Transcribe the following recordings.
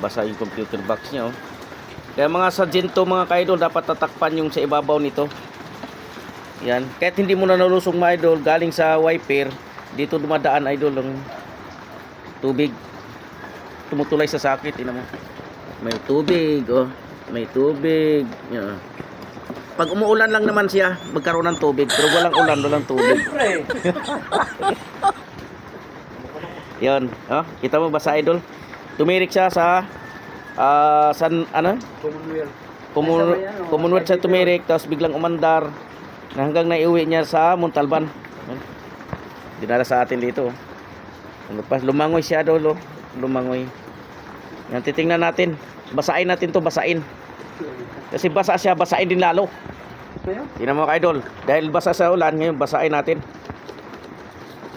Basa yung computer box niya oh. Kaya mga sargento mga kaidol dapat tatakpan yung sa ibabaw nito. Yan. Kahit hindi mo na nalusong mga idol galing sa wiper, dito dumadaan idol ang tubig. Tumutulay sa sakit, ina mo. May tubig, oh. May tubig. Yan. Pag umuulan lang naman siya, magkaroon ng tubig. Pero walang ulan, walang tubig. Yan, oh, kita mo ba sa idol? Tumirik siya sa ah san ano? Commonwealth. Kumun Ay, yan, oh. Commonwealth sa tumirik tapos biglang umandar na hanggang naiuwi niya sa Montalban. Dinala sa atin dito. oh. Ano pa, lumangoy siya daw, lo. Lumangoy. Yan, titingnan natin. Basain natin to, basain. Kasi basa siya, basain din lalo. Tingnan mo ka idol. Dahil basa sa ulan, ngayon basain natin.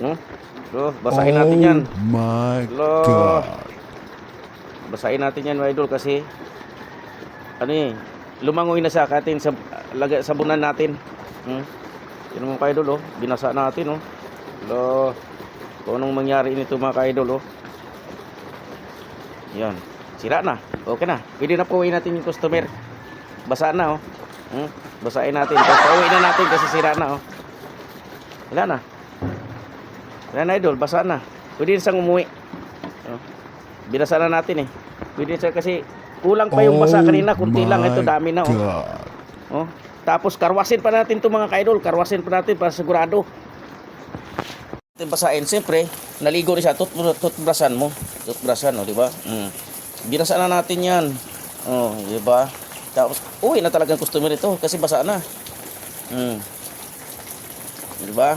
No? So, basain natin yan. Oh my Lo. God. Basahin natin yan mga idol kasi ano eh, lumangoy na siya kating sa laga, sabunan natin. Hmm? Yun mga ka-idol oh, binasa natin oh. Lo, kung anong mangyari nito mga ka-idol oh. Yan, sira na. Okay na. Pwede na pauwi natin yung customer. Basa na oh. Hmm? Basahin natin. Pauwi na natin kasi sira na oh. Wala na. Wala na idol, basa na. Pwede na siyang umuwi. Oh. Binasa na natin eh. Pwede siya kasi kulang pa yung basa kanina, kunti lang ito dami na oh. God. oh. Tapos karwasin pa natin 'to mga kaidol, karwasin pa natin para sigurado. Natin basahin siyempre, naligo rin siya tut tutbrasan mo. Tutbrasan, oh, di ba? Mm. Binasa na natin 'yan. Oh, di ba? Tapos uwi na talagang customer ito kasi basa na. Mm. Di ba?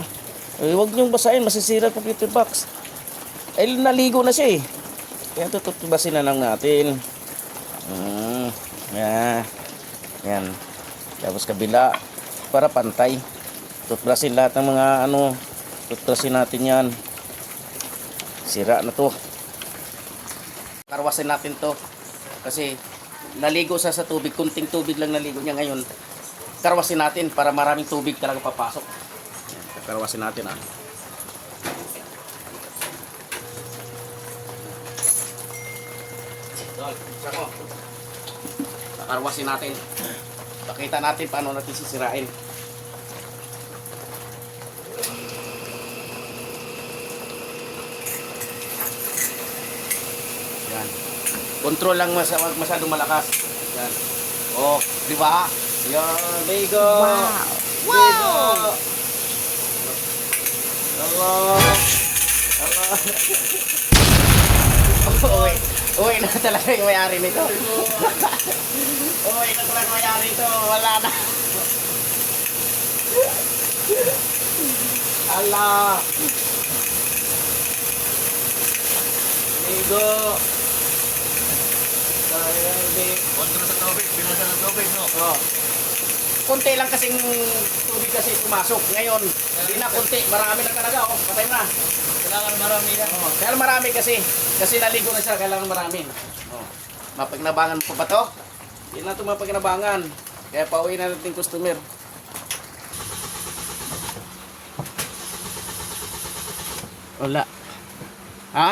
Eh, huwag niyong basahin, masisira computer box. Eh, naligo na siya eh. Kaya tututubasin na lang natin. Mm, yeah. Yan. Tapos kabila para pantay. Tutbrasin lahat ng mga ano. Tutbrasin natin yan. Sira na to. Karwasin natin to. Kasi naligo sa sa tubig. Kunting tubig lang naligo niya ngayon. Karwasin natin para maraming tubig talaga papasok. Yan, Karwasin natin ah. Kakarwasin natin. Pakita natin paano natin sisirain. Yan. Control lang mas wag masyadong malakas. Yan. Oh, di ba? Yan, there you go. Wow. Wow. Hello. Hello. Uy, uy na talaga yung may-ari nito. uy na talaga yung may-ari nito. Wala na. Ala. Ligo. Sabi. Kontra sa tubig. Binasa ng tubig, no? Oh. Kunti lang kasing tubig kasi pumasok. Ngayon, hindi na kunti. Marami na talaga. Oh. Patay na. Kailangan marami yan. Oh, kaya marami kasi. Kasi naligo na siya, kailangan marami. Oh. Mapagnabangan pa ba to? Hindi na ito mapagnabangan. Kaya pauwi na natin customer. Wala. Ha?